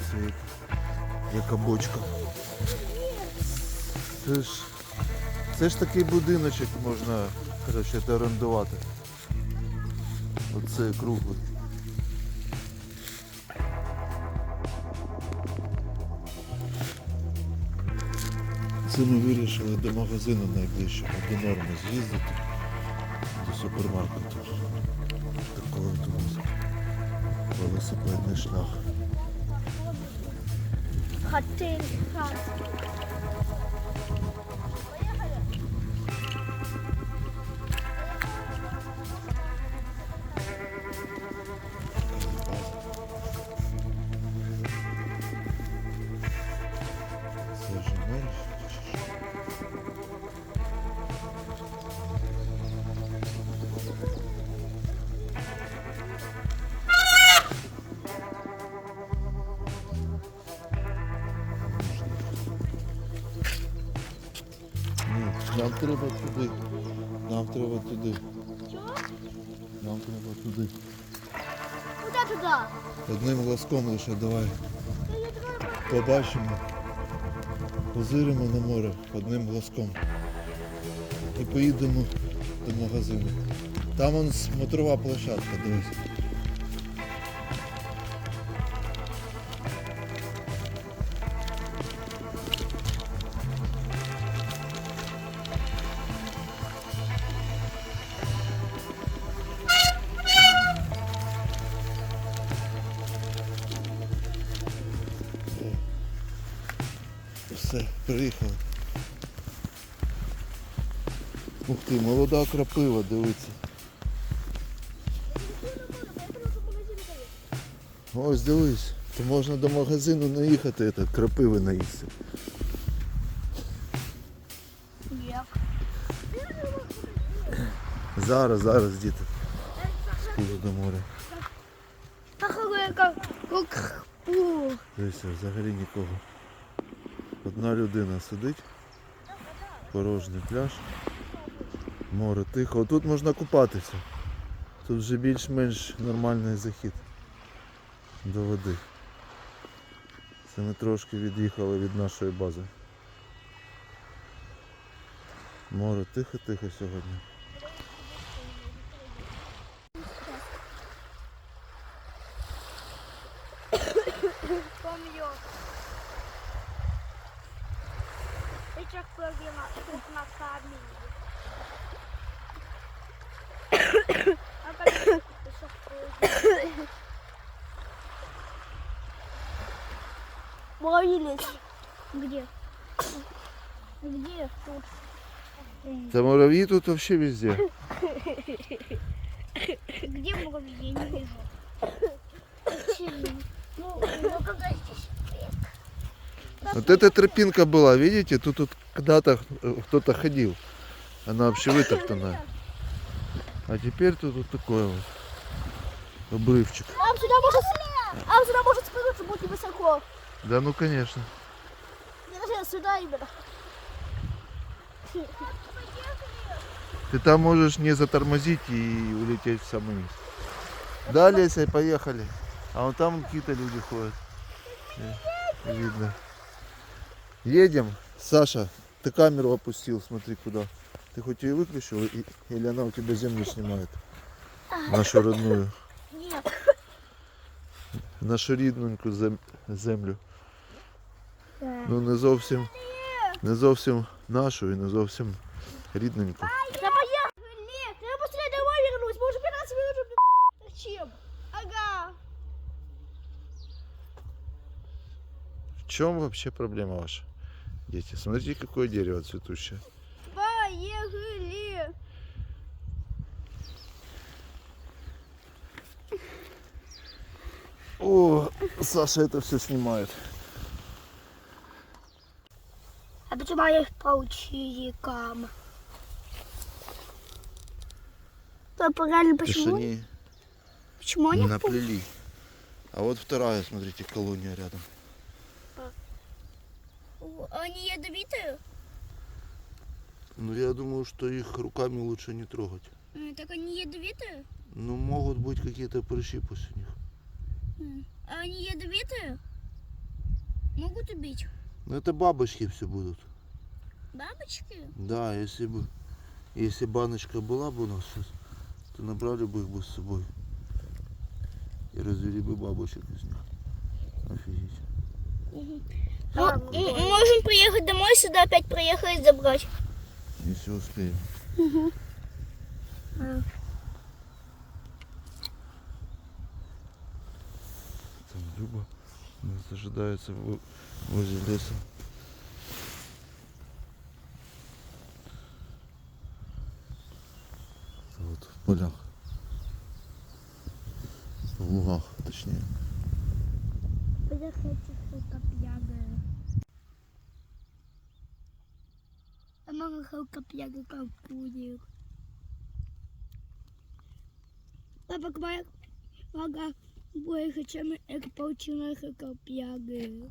Дивіться, як, яка бочка. Це ж, це ж такий будиночок можна коротше, орендувати. Оце круглий. Це ми вирішили до магазину найближчого, до норми з'їздити, до супермаркету. Такого тут велосипедний шлях. Хотели Це треба туди. Нам треба туди. Нам треба туди. Куда туда? Одним глазком лише давай. Побачимо. Позиримо на море одним глазком. І поїдемо до магазину. Там он смотрова площадка, дивись. Молода крапива, дивиться. Ось дивись, то можна до магазину не їхати, так, крапиви наїсти. Зараз, зараз, діти. Піду до моря. Дивися, взагалі нікого. Одна людина сидить, порожній пляж, море тихо. Тут можна купатися. Тут вже більш-менш нормальний захід до води. Це ми трошки від'їхали від нашої бази. Море тихо-тихо сьогодні. Эти проблема тут на камине. Ловились. Где? Где? Тут. Та муравьи тут вообще везде. Где муравьи? Я не вижу. Ну, ну когда здесь? Вот эта тропинка была, видите, тут, тут когда-то э, кто-то ходил. Она вообще вытоптана. А теперь тут вот такой вот обрывчик. А сюда может, а сюда может спрыгнуть, будет невысоко. Да ну конечно. Я даже сюда именно. Ты там можешь не затормозить и улететь в самый низ. Да, Леся, поехали. А вон там какие-то люди ходят. Видно. Едем. Саша, ты камеру опустил, смотри куда. Ты хоть ее выключил, и- или она у тебя землю снимает? Нашу родную. Нет. Нашу рідненьку зем- землю. Ну не зовсім, не зовсім нашу і не зовсім рідненьку. Да поехали! Я быстрее домой вернусь. Мы уже 15 минут уже Зачем? Ага. В чем вообще проблема ваша? Дети, смотрите, какое дерево цветущее. О, Саша это все снимает. А почему я их паучикам? Да, правильно, почему? Тишине. Почему они наплели. А вот вторая, смотрите, колония рядом. Они ядовитые? Ну, я думаю, что их руками лучше не трогать. М, Так они ядовитые? Ну, могут быть какие-то прыщи после них. А они ядовитые? Могут убить? Но это бабочки все будут. Бабочки? Да, если бы, если баночка была бы у нас сейчас, то набрали бы их бы с собой. И развели бы бабочек из них. Офигеть. можем приехать домой сюда, опять приехать забрать. Если успеем. Там Люба нас ожидается во- возле леса. Вот в полях. В лугах, точнее. А мама хелка п'яга капує. Папа квак, мага, хочемо як получила хелка п'яги.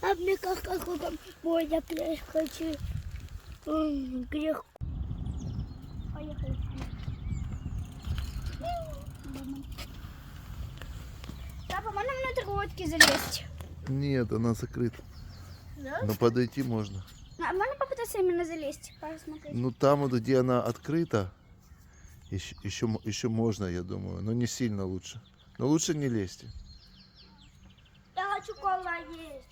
А мне как как как бой я пляж хочу. Грех. Поехали. Папа, можно на лодке залезть? Нет, она закрыта. Да? Но подойти можно. А можно попытаться именно залезть, посмотреть? Ну там вот, где она открыта, еще, еще, еще можно, я думаю, но не сильно лучше. Но лучше не лезьте. Я хочу кола есть.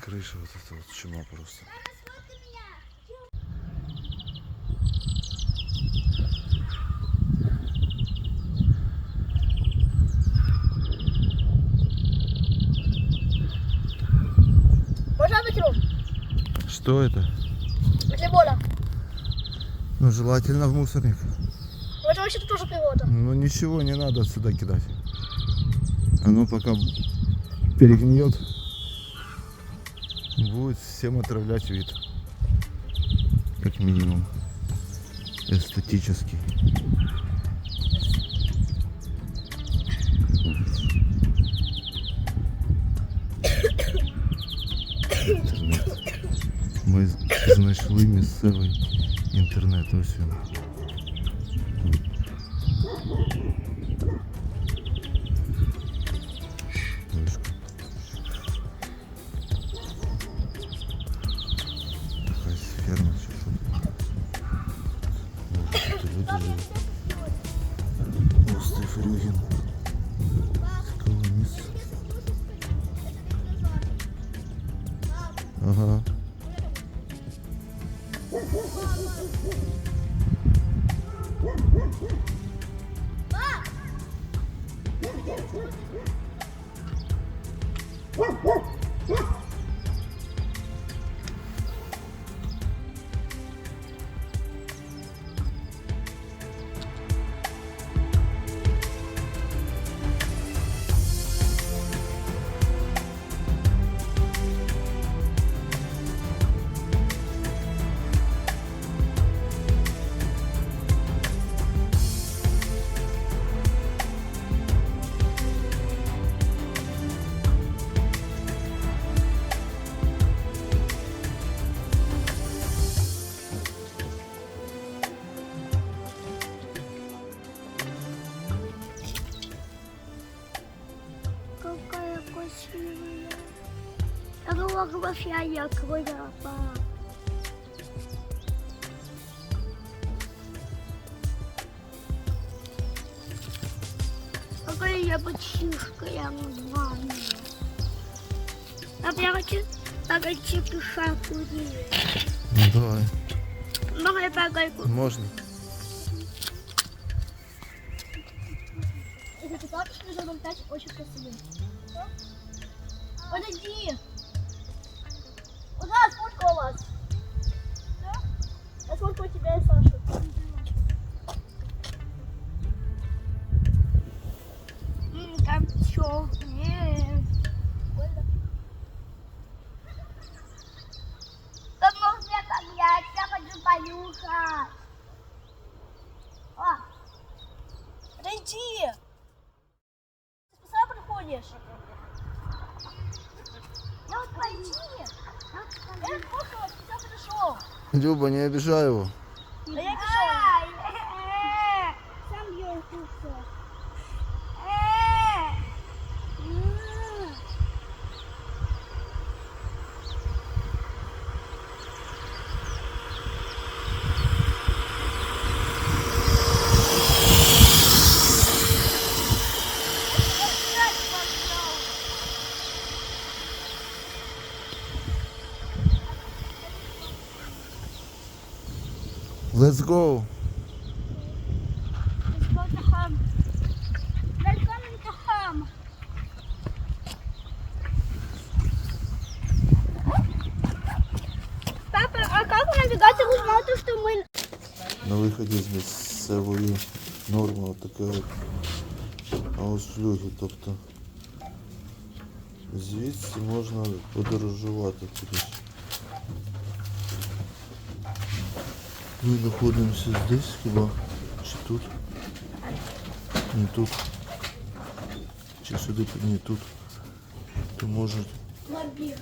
Крыша вот эта вот чума просто. Выкинуть? Что это? Для боля. Ну желательно в мусорник. Вот вообще тут тоже природа. Ну ничего не надо сюда кидать. Оно пока перегниет, будет всем отравлять вид. Как минимум. Эстетический. Інтернет. Ми з- знайшли місцевий інтернет. Ось він. Красивая. Фотография крылья. Какая я почишка, я названа. А я хочу, я хочу кишаку Ну давай. Погайку. Можно. Ты так что результат очень красивый. Подойди. У нас фотка у вас. Да? Я сфоткаю тебя и Сашу. М, Там все. Я просто сейчас пришел. Люба, не обижай его. Let's go. Папа, а как навигатор узнал, то, что мы... На виході з місцевої норми от ауслюги. Тобто звідси можна подорожувати кудись. Ми знаходимося здесь хіба? Чи тут? Не тут. Чи сюди не тут. То може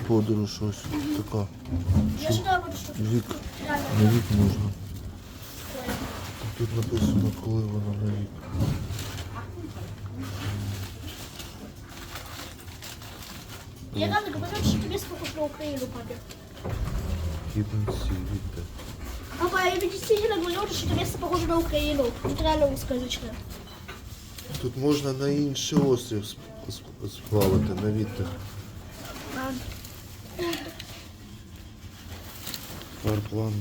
подорож ось така. Я сюда буду что Вік. На вік можна. Тут написано, коли воно на вік. Я рано говорю, что тебе похож на Украину, папе. Кібенці вітер. Папа, я тебе действительно говорю, что это место похоже на Украину. Тут реально. Тут можна на інший острів сп- сп- сплавати, на вітер. Парплан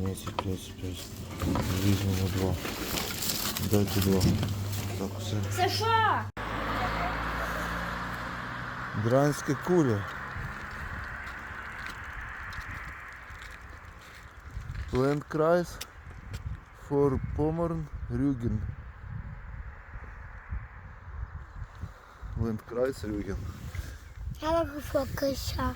20-25. Візьмемо два. Дайте два. Так, все. Саша! Дранська куля. Лендкрайс for Pommern Rügen. Лендкрайс Рюген. Я могу фокуса.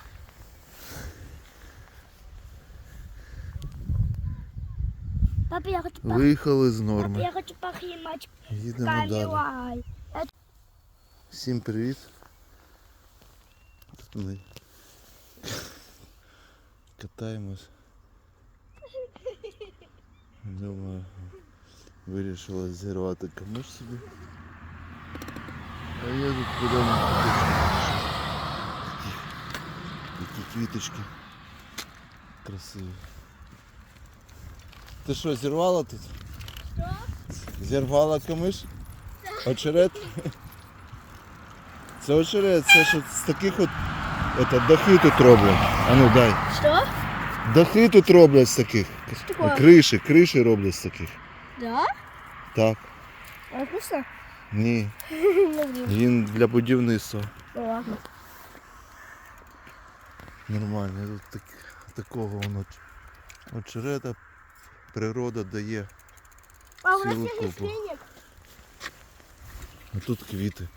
Папа, я хочу пох... Виїхали з Папа, норми. я хочу похимать Їдемо далі. Калюай. Всім привіт. Тут ми катаємось. Думаю, вирішила зірвати камиш собі. А я тут подам такі, такі квіточки красиві. Ти що, зірвала тут? Зірвала камиш? Очерет? Це очерет, це що з таких от, от дахи тут роблять. А ну дай. Что? Дахи тут роблять з таких. таке? Криші, криші роблять з таких. Да? Так. А вкусно? Ні. Він для будівництва. Ну ладно. Нормально. Тут так, такого воно очерета природа дає. А у нас есть купу. А тут квіти.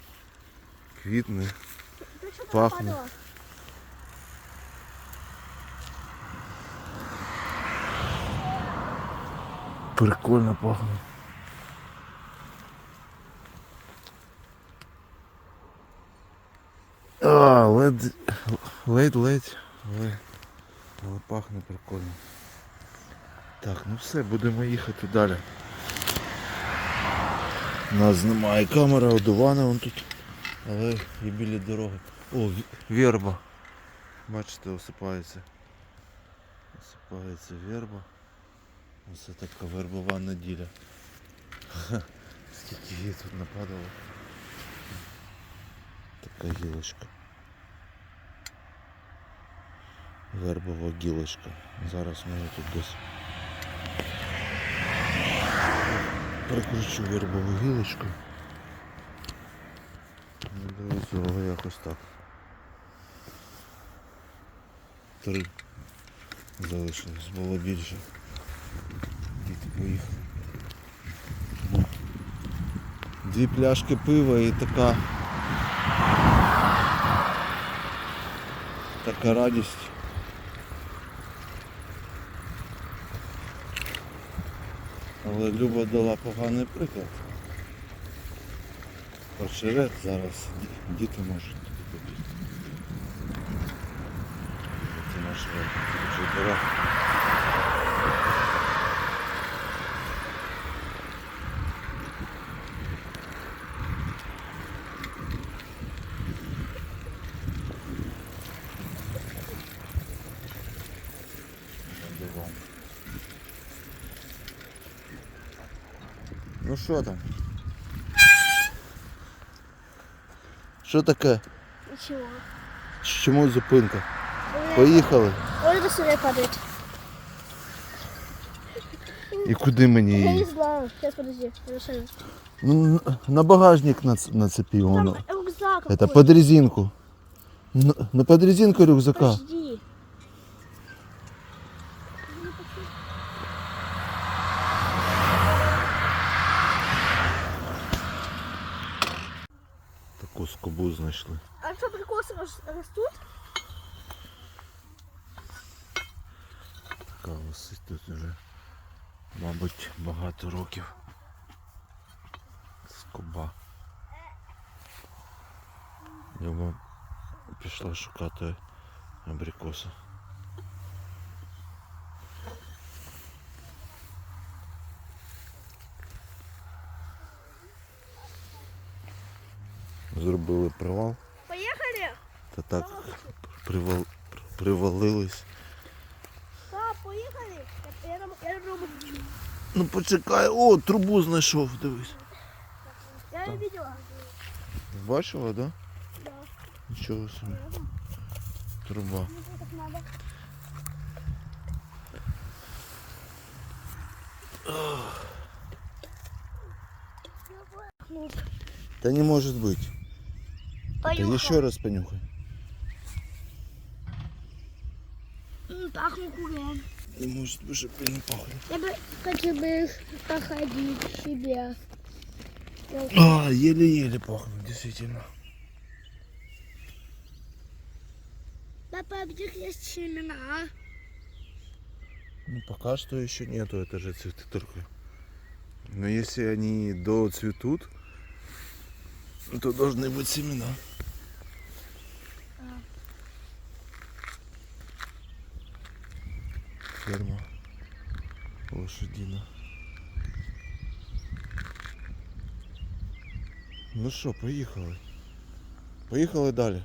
Квітне. Ты что Прикольно пахне. А, ледь, ледь, ледь, але, але пахне прикольно. Так, ну все, будемо їхати далі. У нас знімає камера, одувана вон тут, але і біля дороги. О, верба. Бачите, осипається. Осипається верба. Оце така вербова неділя. Ха, Скільки її тут нападало. Така гілочка. Вербова гілочка. Зараз ми її тут десь прикручу вербову гілочку. Ну, Дивіться, але якось так. Три залишилось, було більше. Поїхали. Дві пляшки пива і така. Така радість. Але Люба дала поганий приклад. Очерет зараз діти можуть. Вже пора. Ну що там? Що таке? Ничего. Чому зупинка? Поїхали. Ой, до сюда падает. І куди мені Я не її? знаю. Сейчас, подожди. Решаю. Ну, на багажник нац- нацепив Там воно. рюкзак Это какой-то. под резинку. На, на под резинку рюкзака. Подожди. А прикосы рас- растут? Така висить тут вже, мабуть, багато років. Скоба. Йому пішла шукати абрикоси. Зробили привал? Та так привал, привалились. Да, поехали. Я, Ну почекай, о, трубу знайшов, дивись. я не видела. Бачила, да? Да. Нічого собі. Труба. Так. Ну, Да не может быть. Да понюхай. еще раз понюхай. М, Пахнет куром. Не может быть, чтобы не пахнет. Я бы хотел бы походить к себе. А, еле-еле пахнет, действительно. Папа, а где есть семена? Ну, пока что еще нету, это же цветы только. Но если они доцветут, то должны быть семена. Ферма лошадина. Ну що, поїхали. Поїхали далі.